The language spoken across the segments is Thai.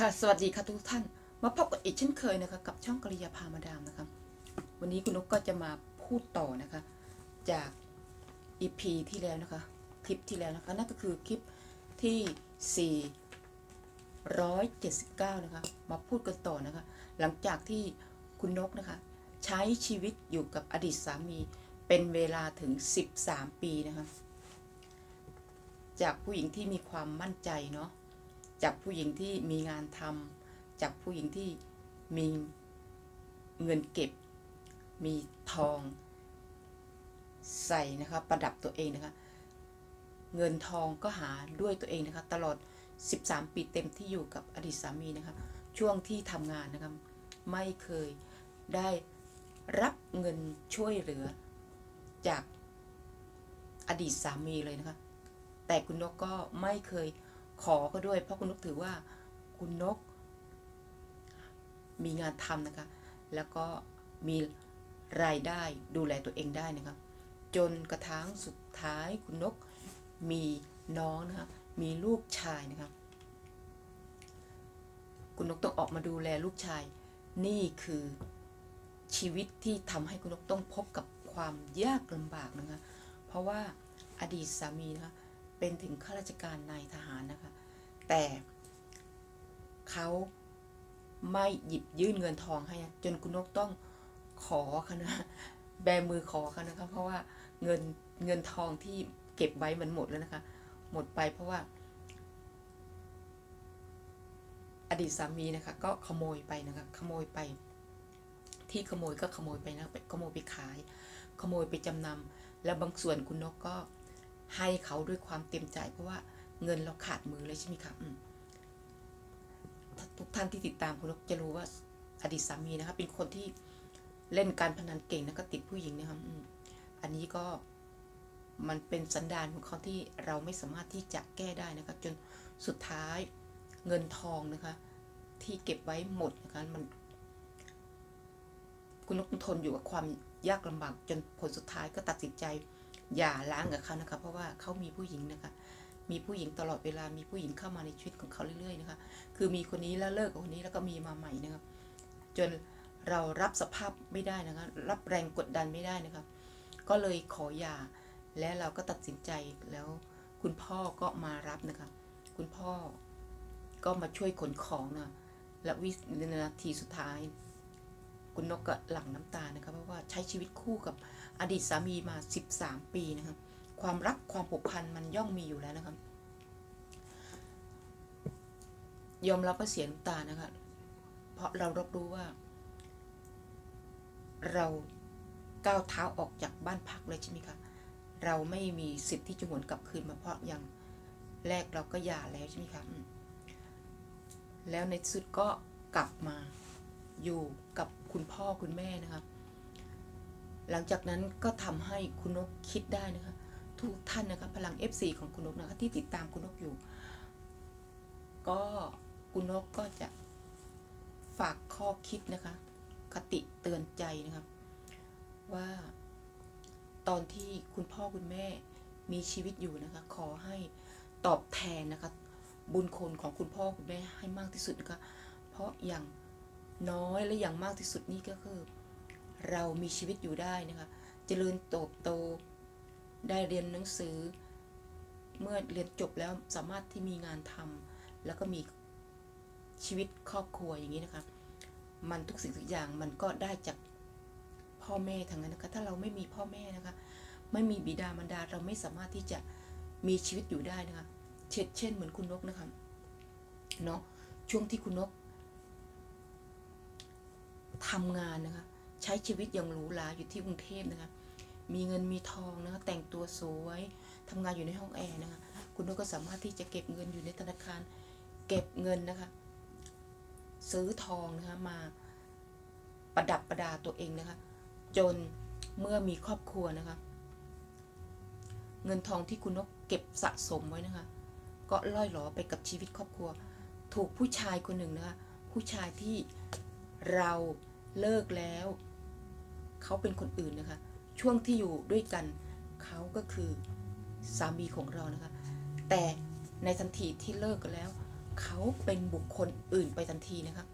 ค่ะสวัสดีค่ะทุกท่าน มาพบกันอีกเช่นเคยนะคะ กับช่องกริยาพามาดามนะคะวันนี้คุณนกก็จะมาพูดต่อนะคะ จาก EP ที่แล้วนะคะ คลิปที่แล้วนะคะนั่นก็คือคลิปที่ 479 นะคะ มาพูดกันต่อนะคะ หลังจากที่คุณนกนะคะ ใช้ชีวิตอยู่กับอดีตสามีเป็นเวลาถึง 13 ปีนะคะ จากผู้หญิงที่มีความมั่นใจเนาะ จากผู้หญิงที่มีงานทำจากผู้หญิงที่มีเงินเก็บ มีทอง ใส่นะคะประดับตัวเองนะคะเงินทองก็หาด้วยตัวเองนะคะตลอด 13 ปีเต็มที่อยู่กับอดีตสามีนะคะช่วงที่ทำงานนะคะไม่เคยได้รับเงินช่วยเหลือจากอดีตสามีเลยนะคะแต่คุณนกก็ไม่เคย ขอก็ด้วย เพราะคุณนกถือว่าคุณนก มีงานทำนะคะ แล้วก็มีรายได้ดูแลตัวเองได้นะคะจนกระทั่งสุดท้ายคุณนกมีน้องนะคะมีลูกชายนะคะคุณนกต้องออกมาดูแลลูกชาย นี่คือชีวิตที่ทำให้คุณนกต้องพบกับความยากลำบากนะคะ เพราะว่าอดีตสามีนะคะ เป็นถึงข้าราชการนายทหารนะคะ แต่เขาไม่หยิบยื่นเงินทองให้ จนคุณนกต้องขอเขานะแบมือขอเขานะคะเพราะว่าเงินเงินทองที่เก็บไว้มันหมดแล้วนะคะ หมดไปเพราะว่า อดีตสามีนะคะ ก็ขโมยไปนะคะขโมยไป ที่ขโมยก็ขโมยไปนะไปขโมยไปขาย ขโมยไปจำนำแล้วบางส่วนคุณนกก็ ให้เขาด้วยความเต็มใจ เพราะว่าเงินเราขาดมือเลยใช่ไหมคะมทุกท่านที่ติดตามคุณนกจะรู้ว่าอดีตสามีนะคะเป็นคนที่เล่นการพนันเก่งแล้วก็ติดผู้หญิงนะคะอ,อันนี้ก็มันเป็นสันดานของเขาที่เราไม่สามารถที่จะแก้ได้นะคะจนสุดท้ายเงินทองนะคะ ที่เก็บไว้หมดนะคะมัน คุณนกทนอยู่กับความยากลำบากจนผลสุดท้ายก็ตัดสินใจ หย่าร้างกับเขานะคะ เพราะว่าเขามีผู้หญิงนะคะ มีผู้หญิงตลอดเวลา มีผู้หญิงเข้ามาในชีวิตของเขาเรื่อยๆนะคะ คือมีคนนี้แล้วเลิกกับคนนี้แล้วก็มีมาใหม่นะครับ จนเรารับสภาพไม่ได้นะคะ รับแรงกดดันไม่ได้นะคะ ก็เลยขอหย่า และเราก็ตัดสินใจแล้ว คุณพ่อก็มารับนะคะ คุณพ่อก็มาช่วยขนของนะและวินาทีสุดท้าย คุณนกก็หลั่งน้ำตานะคะเพราะว่าใช้ชีวิตคู่กับ อดีตสามีมา 13 ปีนะครับ ความรักความผูกพันมันย่อมมีอยู่แล้วนะครับ ยอมรับว่าเสียน้ำตานะคะเพราะเรารับรู้ว่า เราก้าวเท้าออกจากบ้านพักเลยใช่ไหมคะเราไม่มีสิทธิ์ที่จะหวนกลับคืนมาเพราะอย่างแรกเราก็หย่าแล้วใช่ไหมคะแล้วในสุดก็กลับมาอยู่กับคุณพ่อคุณแม่นะคะ หลังจากนั้นก็ทำให้คุณนกคิดได้นะคะ ทุกท่านนะคะพลัง FC ของคุณนกนะคะที่ติดตามคุณนกอยู่ ก็คุณนกก็จะฝากข้อคิดนะคะ คติเตือนใจนะครับ ว่าตอนที่คุณพ่อคุณแม่มีชีวิตอยู่นะคะ ขอให้ตอบแทนนะคะ บุญคุณของคุณพ่อคุณแม่ให้มากที่สุดนะคะ เพราะอย่างน้อยและอย่างมากที่สุดนี่ก็คือ เรามีชีวิตอยู่ได้นะคะ เจริญเติบโต ได้เรียนหนังสือ เมื่อเรียนจบแล้วสามารถที่มีงานทำแล้วก็มีชีวิตครอบครัวอย่างนี้นะคะ มันทุกสิ่งทุกอย่างมันก็ได้จากพ่อแม่ทั้งนั้นนะคะ ถ้าเราไม่มีพ่อแม่นะคะ ไม่มีบิดามารดาเราไม่สามารถที่จะมีชีวิตอยู่ได้นะคะ เช่นเช่นเหมือนคุณนกนะคะ เนาะช่วงที่คุณนกทำงานนะคะ ใช้ชีวิตอย่างหรูหราอยู่ที่กรุงเทพนะคะ มีเงินมีทองนะคะ แต่งตัวสวยทำงานอยู่ในห้องแอร์นะคะ คุณนกก็สามารถที่จะเก็บเงินอยู่ในธนาคาร เก็บเงินนะคะ ซื้อทองนะคะมาประดับประดาตัวเองนะคะ จนเมื่อมีครอบครัวนะคะ เงินทองที่คุณนกเก็บสะสมไว้นะคะ ก็ล่อยหลอไปกับชีวิตครอบครัว ถูกผู้ชายคนหนึ่งนะคะ ผู้ชายที่เราเลิกแล้ว เขาเป็นคนอื่นนะคะ ช่วงที่อยู่ด้วยกันเขาก็คือสามีของเรานะคะ แต่ในทันทีที่เลิกกันแล้ว เขาเป็นบุคคลอื่นไปทันทีนะคะ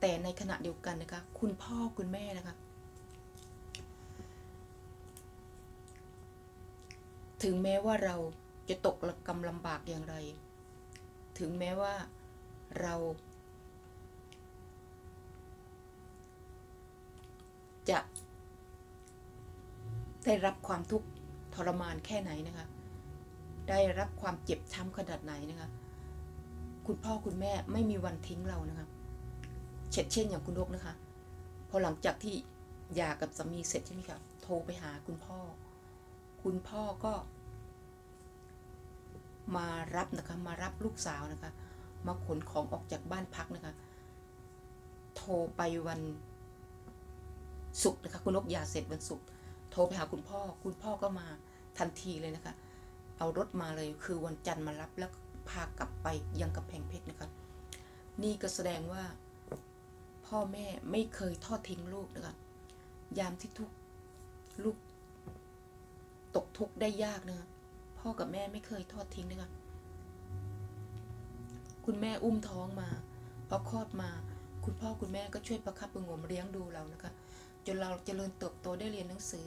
แต่ในขณะเดียวกันนะคะ คุณพ่อคุณแม่นะคะ ถึงแม้ว่าเราจะตกกำลำบากอย่างไร ถึงแม้ว่าเราจะ ได้รับความทุกข์ทรมานแค่ไหนนะคะ ได้รับความเจ็บช้ำขนาดไหนนะคะ คุณพ่อคุณแม่ไม่มีวันทิ้งเรานะคะเช่นเช่นอย่างคุณนกนะคะ พอหลังจากที่หย่ากับสามีเสร็จใช่ไหมคะโทรไปหาคุณพ่อ คุณพ่อก็ มารับนะคะมารับลูกสาวนะคะ มาขนของออกจากบ้านพักนะคะ โทรไปวันศุกร์นะคะคุณนกหย่าเสร็จวันศุกร์ โทรไปหาคุณพ่อ คุณพ่อก็มาทันทีเลยนะคะ เอารถมาเลยคือวันจันทร์มารับแล้วพากลับไปยังกำแพงเพชรนะคะ นี่ก็แสดงว่า พ่อแม่ไม่เคยทอดทิ้งลูกนะคะยามที่ทุกลูก ตกทุกข์ได้ยากนะคะพ่อกับแม่ไม่เคยทอดทิ้งนะคะคุณแม่อุ้มท้องมาพอคลอดมา คุณพ่อคุณแม่ก็ช่วยประคับประงมเลี้ยงดูเรานะคะ จนเราเจริญเติบโตได้เรียนหนังสือ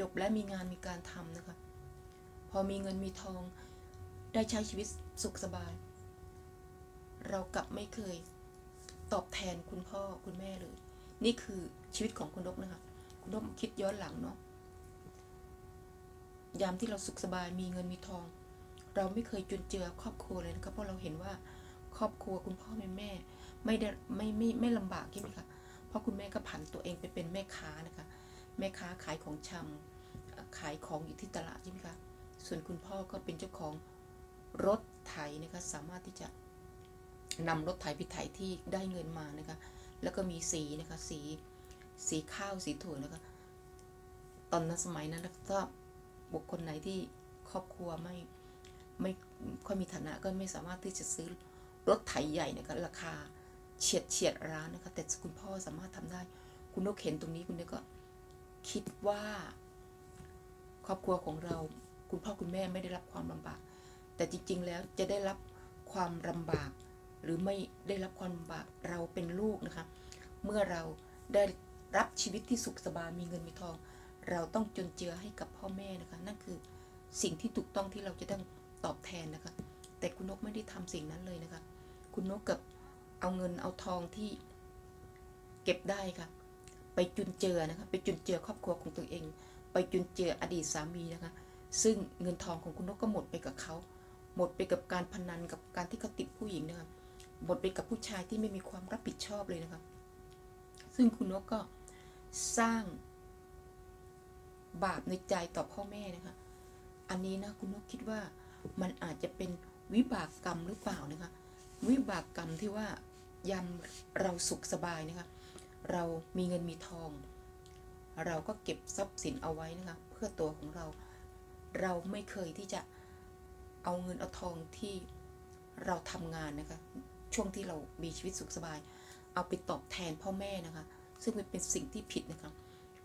จบและมีงานมีการทำนะคะ พอมีเงินมีทองได้ใช้ชีวิตสุขสบาย เรากลับไม่เคยตอบแทนคุณพ่อคุณแม่เลย นี่คือชีวิตของคุณนกนะคะ คุณนกคิดย้อนหลังเนาะยามที่เราสุขสบายมีเงินมีทอง เราไม่เคยจุนเจือครอบครัวเลยนะคะเพราะเราเห็นว่าครอบครัวคุณพ่อแม่แม่ไม่ได้ไม่ไม่ไม่ลำบากใช่ไหมคะเพราะคุณแม่ก็ผันตัวเองไปเป็นแม่ค้านะคะ แม่ค้าขายของชำเอ่อ ขายของอยู่ที่ตลาดใช่ไหมคะส่วนคุณพ่อก็เป็นเจ้าของรถไถนะคะสามารถที่จะนำรถไถไปไถที่ได้เงินมานะคะแล้วก็มีสีนะคะสีสีข้าวสีถั่วนะคะตอนนั้นสมัยนั้นถ้าบุคคลไหนที่ครอบครัวไม่ไม่ค่อยมีฐานะก็ไม่สามารถที่จะซื้อรถไถใหญ่นะคะราคาเฉียดเฉียดร้านนะคะแต่คุณพ่อสามารถทำได้ คุณนกเห็นตรงนี้คุณนกก็คิดว่า รอบครัวของเรา คุณพ่อคุณแม่ไม่ได้รับความลำบาก แต่จริง ๆ แล้วจะได้รับความลำบาก หรือไม่ได้รับความลำบากเราเป็นลูกนะคะ เมื่อเราได้รับชีวิตที่สุขสบายมีเงินมีทอง เราต้องจนเจือให้กับพ่อแม่นะคะ นั่นคือสิ่งที่ถูกต้องที่เราจะต้องตอบแทนนะคะ แต่คุณนกไม่ได้ทำสิ่งนั้นเลยนะคะ คุณนกกับเอาเงินเอาทองที่เก็บได้ค่ะ ไปจุนเจือนะคะ ไปจุนเจือครอบครัวของตัวเอง ไปจุนเจืออดีตสามีนะคะ ซึ่งเงินทองของคุณนกก็หมดไปกับเขา หมดไปกับการพนันกับการที่เขาติดผู้หญิงนะคะ หมดไปกับผู้ชายที่ไม่มีความรับผิดชอบเลยนะคะ ซึ่งคุณนกก็สร้างบาปในใจต่อพ่อแม่นะคะ อันนี้นะคุณนกคิดว่ามันอาจจะเป็นวิบากกรรมหรือเปล่านะคะ วิบากกรรมที่ว่ายามเราสุขสบายนะคะ เรามีเงินมีทอง เราก็เก็บทรัพย์สินเอาไว้นะคะเพื่อตัวของเรา เราไม่เคยที่จะเอาเงินเอาทองที่เราทำงานนะคะช่วงที่เรามีชีวิตสุขสบาย เอาไปตอบแทนพ่อแม่นะคะ ซึ่งมันเป็นสิ่งที่ผิดนะคะ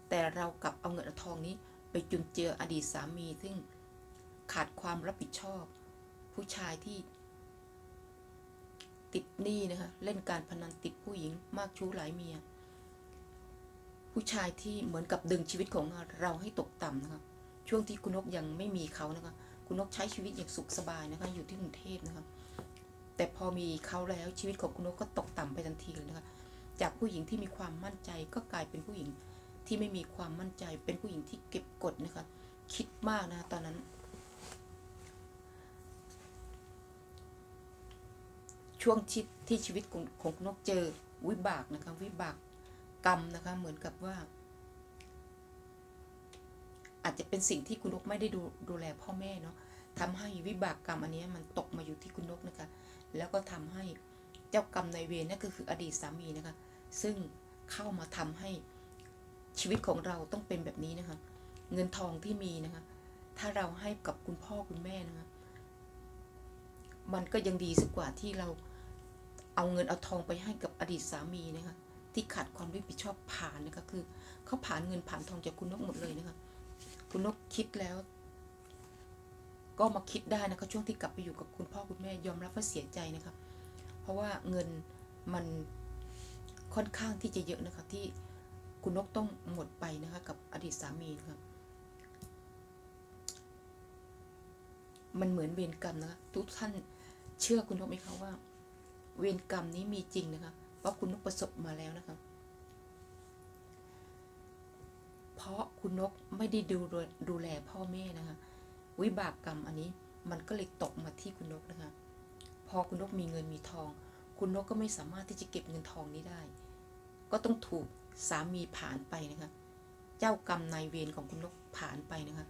แต่เรากลับเอาเงินเอาทองนี้ไปจุนเจืออดีตสามีซึ่งขาดความรับผิดชอบ ผู้ชายที่ ติดหนี้นะคะเล่นการพนันติดผู้หญิงมากชู้หลายเมีย ผู้ชายที่เหมือนกับดึงชีวิตของเราให้ตกต่ำนะคะช่วงที่คุณนกยังไม่มีเขานะคะคุณนกใช้ชีวิตอย่างสุขสบายนะคะอยู่ที่กรุงเทพนะคะแต่พอมีเขาแล้วชีวิตของคุณนกก็ตกต่ำไปทันทีเลยนะคะจากผู้หญิงที่มีความมั่นใจก็กลายเป็นผู้หญิงที่ไม่มีความมั่นใจเป็นผู้หญิงที่เก็บกดนะคะคิดมากนะคะตอนนั้น ช่วงที่ที่ชีวิตของของคุณนกเจอวิบากนะคะวิบาก กรรมนะคะ เหมือนกับว่า อาจจะเป็นสิ่งที่คุณนกไม่ได้ดูดูแลพ่อแม่เนาะทำให้วิบากกรรมอันนี้มันตกมาอยู่ที่คุณนกนะคะ แล้วก็ทำให้เจ้ากรรมนายเวรนั่นก็คืออดีตสามีนะคะ ซึ่งเข้ามาทำให้ชีวิตของเราต้องเป็นแบบนี้นะคะ เงินทองที่มีนะคะ ถ้าเราให้กับคุณพ่อคุณแม่นะคะ มันก็ยังดีสักกว่าที่เราเอาเงินเอาทองไปให้กับอดีตสามีนะคะ ที่ขาดความรับผิดชอบผ่านนะคะคือเขาผ่านเงินผ่านทองจากคุณนกหมดเลยนะคะคุณนกคิดแล้ว ก็มาคิดได้นะคะช่วงที่กลับไปอยู่กับคุณพ่อคุณแม่ยอมรับว่าเสียใจนะคะเพราะว่าเงินมันค่อนข้างที่จะเยอะนะคะที่คุณนกต้องหมดไปนะคะกับอดีตสามีนะคะมันเหมือนเวรกรรมนะคะทุกท่านเชื่อคุณนกไหมคะว่า เวรกรรมนี้มีจริงนะคะ เพราคุณนกประสบมาแล้วนะคะเพราะคุณนกไม่ได้ดูดูแลพ่อแม่นะคะ วิบากกรรมอันนี้มันก็เลยตกมาที่คุณนกนะคะ พอคุณนกมีเงินมีทอง คุณนกก็ไม่สามารถที่จะเก็บเงินทองนี้ได้ ก็ต้องถูกสามีผ่านไปนะคะ เจ้ากรรมนายเวรของคุณนกผ่านไปนะคะ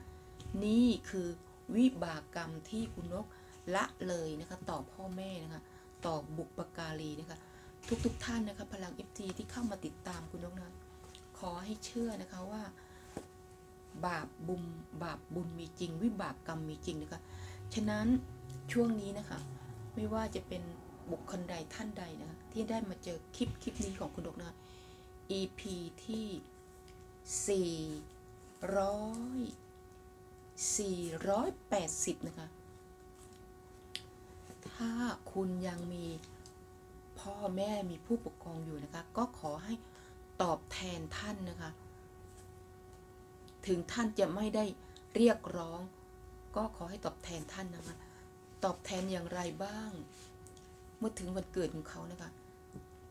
นี่คือวิบากกรรมที่คุณนกละเลยนะคะ ต่อพ่อแม่นะคะ ต่อบุปการีนะคะ ทุกๆทท่านนะคะพลังเอฟทีที่เข้ามาติดตามคุณนกนะขอให้เชื่อนะคะว่า บาปบุญบาปบุญมีจริง วิบากกรรมมีจริงนะคะฉะนั้นช่วงนี้นะคะ ไม่ว่าจะเป็นบุคคลใดท่านใดนะคะที่ได้มาเจอคลิปคลิปนี้ของคุณนกนะคะ EP ที่สี่ร้อยสี่ร้อยแปดสิบนะคะ ถ้าคุณยังมี พ่อแม่มีผู้ปกครองอยู่นะคะ ก็ขอให้ตอบแทนท่านนะคะ ถึงท่านจะไม่ได้เรียกร้อง ก็ขอให้ตอบแทนท่านนะคะ ตอบแทนอย่างไรบ้าง เมื่อถึงวันเกิดของเขานะคะ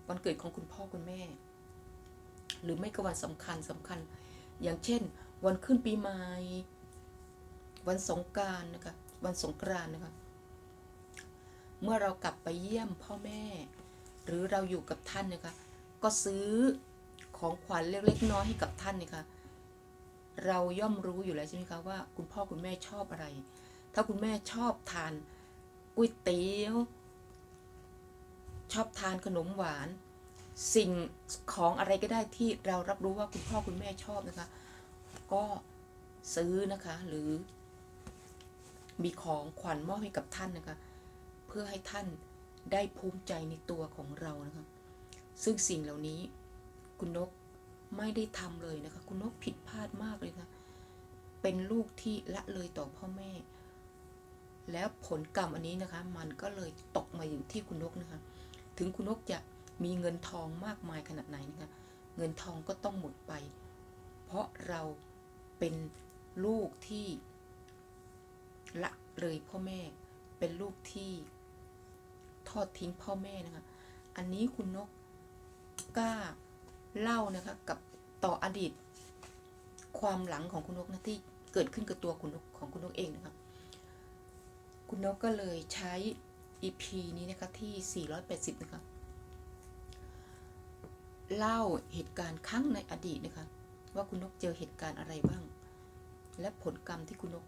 วันเกิดของคุณพ่อคุณแม่ หรือไม่ก็วันสำคัญสำคัญ อย่างเช่น วันขึ้นปีใหม่ วันสงการนะคะ วันสงกรานนะคะ เมื่อเรากลับไปเยี่ยมพ่อแม่ หรือเราอยู่กับท่านนะคะ ก็ซื้อของขวัญเล็กๆน้อยๆให้กับท่านนะคะเราย่อมรู้อยู่แล้วใช่ไหมคะว่าคุณพ่อคุณแม่ชอบอะไร ถ้าคุณแม่ชอบทานก๋วยเตี๋ยว ชอบทานขนมหวาน สิ่งของอะไรก็ได้ที่เรารับรู้ว่าคุณพ่อคุณแม่ชอบนะคะ ก็ซื้อนะคะหรือ มีของขวัญมอบให้กับท่านนะคะ เพื่อให้ท่าน ได้ภูมิใจในตัวของเรานะคะซึ่งสิ่งเหล่านี้คุณนกไม่ได้ทำเลยนะคะ คุณนกผิดพลาดมากเลยค่ะเป็นลูกที่ละเลยต่อพ่อแม่ แล้วผลกรรมอันนี้นะคะ มันก็เลยตกมาอยู่ที่คุณนกนะคะ ถึงคุณนกจะมีเงินทองมากมายขนาดไหนนะคะ เงินทองก็ต้องหมดไป เพราะเราเป็นลูกที่ละเลยพ่อแม่ เป็นลูกที่ ดทิ้งพ่อแม่นะคะ อันนี้คุณนกกล้าเล่านะคะกับต่ออดีต ความหลังของคุณนกนะที่เกิดขึ้นกับตัวคุณนกของคุณนกเองนะคะ คุณนกก็เลยใช้ EP นี้นะคะที่ 480 นะคะ เล่าเหตุการณ์ครั้งในอดีตนะคะ ว่าคุณนกเจอเหตุการณ์อะไรบ้าง และผลกรรมที่คุณนก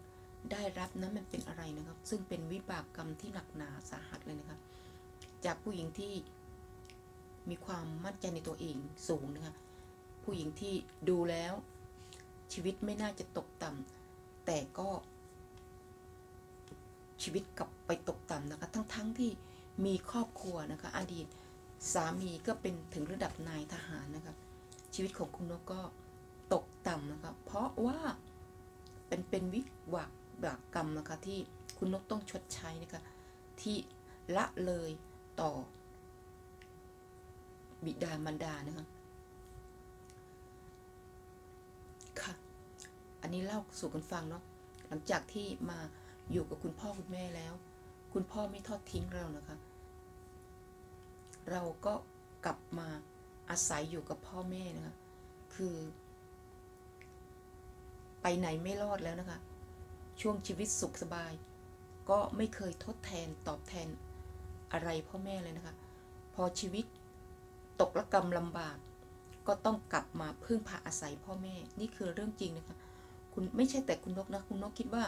ได้รับนั้นมันเป็นอะไรนะครับ ซึ่งเป็นวิบากกรรมที่หนักหนาสาหัสเลยนะคะ จากผู้หญิงที่มีความมั่นใจในตัวเองสูงนะคะ ผู้หญิงที่ดูแล้วชีวิตไม่น่าจะตกต่ำแต่ก็ชีวิตกลับไปตกต่ำนะคะ ทั้งๆทที่มีครอบครัวนะคะ อดีตสามีก็เป็นถึงระดับนายทหารนะคะ ชีวิตของคุณนกก็ตกต่ำนะคะ เพราะว่าเป็นเป็นวิบากบากกรรมนะคะที่คุณนกต้องชดใช้นะคะ ที่ละเลย ต่อ บิดามารดานะคะค่ะ อันนี้เล่าสู่กันฟังเนาะหลังจากที่มาอยู่กับคุณพ่อคุณแม่แล้ว คุณพ่อไม่ทอดทิ้งเรานะคะ เราก็กลับมาอาศัยอยู่กับพ่อแม่นะคะ คือ ไปไหนไม่รอดแล้วนะคะ ช่วงชีวิตสุขสบาย ก็ไม่เคยทดแทนตอบแทน อะไรพ่อแม่เลยนะคะ พอชีวิตตกระกรรมลำบาก ก็ต้องกลับมาพึ่งพาอาศัยพ่อแม่ นี่คือเรื่องจริงนะคะ คุณไม่ใช่แต่คุณนกนะ คุณนกคิดว่า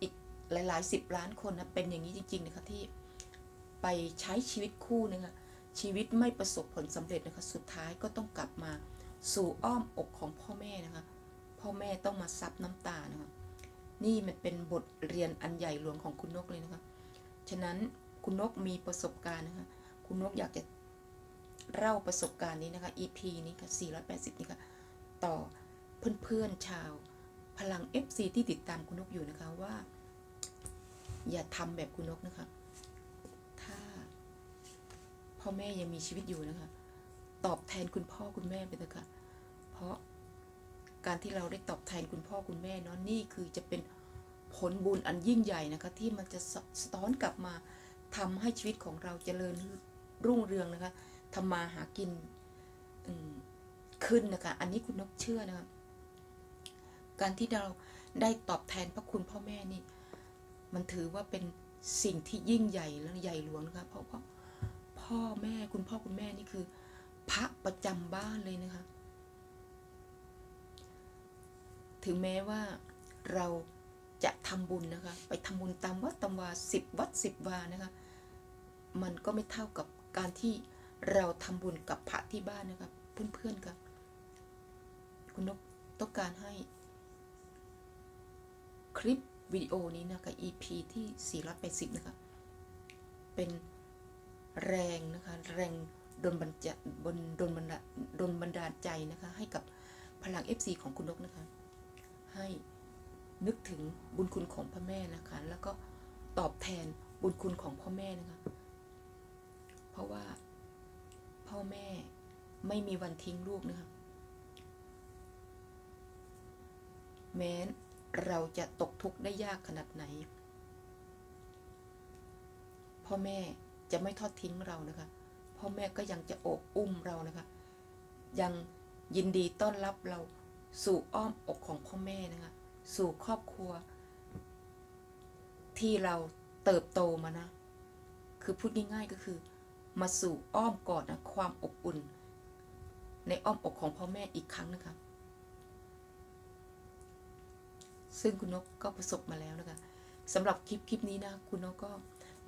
อีกหลายๆสิบล้านคนนะเป็นอย่างนี้จริง ๆ นะคะที่ไปใช้ชีวิตคู่นะคะชีวิตไม่ประสบผลสำเร็จนะคะ สุดท้ายก็ต้องกลับมาสู่อ้อมอกของพ่อแม่นะคะ พ่อแม่ต้องมาซับน้ำตานะคะ นี่มันเป็นบทเรียนอันใหญ่หลวงของคุณนกเลยนะคะ ฉะนั้น คุณนกมีประสบการณ์นะคะ คุณนกอยากจะเล่าประสบการณ์นี้นะคะ EP นี้ค่ะ 480 นี่ค่ะ ต่อเพื่อนๆชาว พลัง FC ที่ติดตามคุณนกอยู่นะคะว่า อย่าทำแบบคุณนกนะคะ ถ้า พ่อแม่ยังมีชีวิตอยู่นะคะ ตอบแทนคุณพ่อคุณแม่ไปเถอะค่ะ เพราะการที่เราได้ตอบแทนคุณพ่อคุณแม่เนาะนี่คือจะเป็นผลบุญอันยิ่งใหญ่นะคะ ที่มันจะสสะท้อนกลับมา ทำให้ชีวิตของเราเจริญรุ่งเรืองนะคะทำมาหากินขึ้นนะคะ อันนี้คุณนกเชื่อนะคะ การที่เราได้ตอบแทนพระคุณพ่อแม่นี่ มันถือว่าเป็นสิ่งที่ยิ่งใหญ่และใหญ่หลวงนะคะเพราะเพราะพ่อแม่คุณพ่อคุณแม่นี่คือ พระประจำบ้านเลยนะคะ ถึงแม้ว่าเราจะทำบุญนะคะ ไปทำบุญตามวัดตามวาสิบวัดสิบวานะคะ มันก็ไม่เท่ากับการที่เราทำบุญกับพระที่บ้านนะคะเพื่อนๆค่ะคุณนกต้องการให้ คลิปวิดีโอนี้นะคะ EP ที่ 480 นะคะ เป็นแรงนะคะ แรงดลบันจะบนดลบันดาดลบันดาลใจนะคะ ให้กับพลัง FC ของคุณนกนะคะ ให้นึกถึงบุญคุณของพ่อแม่นะคะ แล้วก็ตอบแทนบุญคุณของพ่อแม่นะคะ เพราะว่าพ่อแม่ไม่มีวันทิ้งลูกนะคะแม้เราจะตกทุกข์ได้ยากขนาดไหน พ่อแม่จะไม่ทอดทิ้งเรานะคะ พ่อแม่ก็ยังจะโอบอุ้มเรานะคะ ยังยินดีต้อนรับเราสู่อ้อมอกของพ่อแม่นะคะ สู่ครอบครัว ที่เราเติบโตมานะ คือพูดง่ายๆก็คือ มาสู่อ้อมกอดนะความอบอุ่น ในอ้อมอกของพ่อแม่อีกครั้งนะคะ ซึ่งคุณนกก็ประสบมาแล้วนะคะสำหรับคลิปคลิปนี้นะคุณนกก็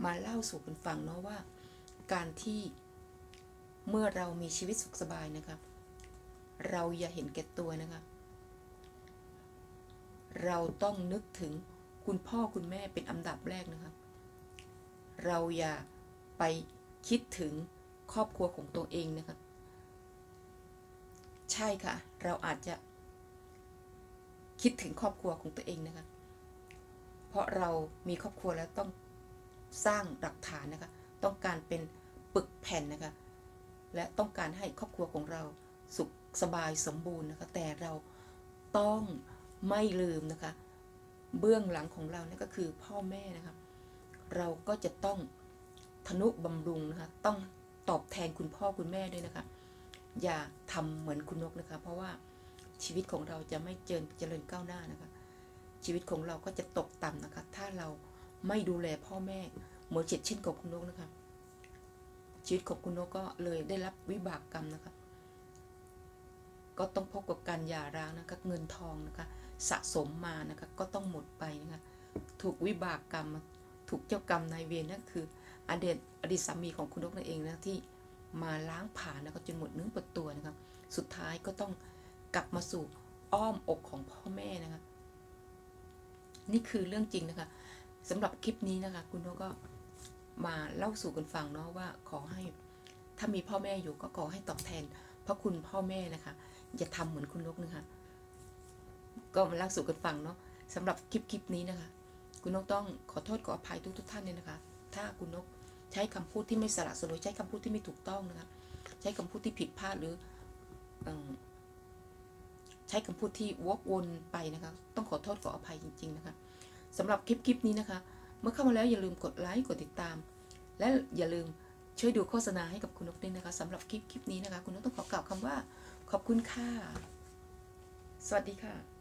มาเล่าสู่กันฟังเนาะว่า การที่เมื่อเรามีชีวิตสุขสบายนะคะเราอย่าเห็นแก่ตัวนะคะเราต้องนึกถึงคุณพ่อคุณแม่เป็นอันดับแรกนะคะเราอย่าไป คิดถึงครอบครัวของตัวเองนะคะ ใช่ค่ะ เราอาจจะ คิดถึงครอบครัวของตัวเองนะคะ เพราะเรามีครอบครัวแล้วต้องสร้างหลักฐานนะคะ ต้องการเป็นปึกแผ่นนะคะ และต้องการให้ครอบครัวของเราสุขสบายสมบูรณ์นะคะ แต่เราต้องไม่ลืมนะคะ เบื้องหลังของเราเนี่ยก็คือพ่อแม่นะคะ เราก็จะต้อง ทนุบำรุงนะคะ ต้องตอบแทนคุณพ่อคุณแม่ด้วยนะคะ อย่าทำเหมือนคุณนกนะคะ เพราะว่าชีวิตของเราจะไม่เจริญเจริญก้าวหน้านะคะ ชีวิตของเราก็จะตกต่ำนะคะ ถ้าเราไม่ดูแลพ่อแม่เหมือนเช่นกับคุณนกนะคะ ชีวิตของคุณนกก็เลยได้รับวิบากกรรมนะคะ ก็ต้องพบกับการหย่าร้างนะคะ เงินทองนะคะ สะสมมานะคะ ก็ต้องหมดไปนะคะ ถูกวิบากกรรม ถูกเจ้ากรรมนายเวรนั่นคือ อดีตอดีตสามีของคุณนกนั่นเองนะที่มาล้างผ่านนะคะจนหมดเนื้อหมดตัวนะครับ สุดท้ายก็ต้องกลับมาสู่อ้อมอกของพ่อแม่นะคะนี่คือเรื่องจริงนะคะสำหรับคลิปนี้นะคะ คุณนกก็มาเล่าสู่กันฟังเนาะว่าขอให้ถ้ามีพ่อแม่อยู่ก็ขอให้ตอบแทนพระคุณพ่อแม่นะคะ อย่าทำเหมือนคุณนกนะคะก็มาเล่าสู่กันฟังเนาะสำหรับคลิปคลิปนี้นะคะ คุณนกต้องขอโทษขออภัยทุกทุกท่านเลยนะคะ ถ้าคุณนก ใช้คำพูดที่ไม่สละสลวยใช้คำพูดที่ไม่ถูกต้องนะคะใช้คำพูดที่ผิดพลาดหรืออใช้คำพูดที่วกวนไปนะคะต้องขอโทษขออภัยจริง ๆ นะคะสำหรับคลิปคลิปนี้นะคะ เมื่อเข้ามาแล้วอย่าลืมกดไลค์กดติดตาม และอย่าลืมช่วยดูโฆษณาให้กับคุณนกด้วยนะคะสำหรับคลิปคลิปนี้นะคะ คุณนกต้องขอกล่าวคำว่า ขอบคุณค่ะ สวัสดีค่ะ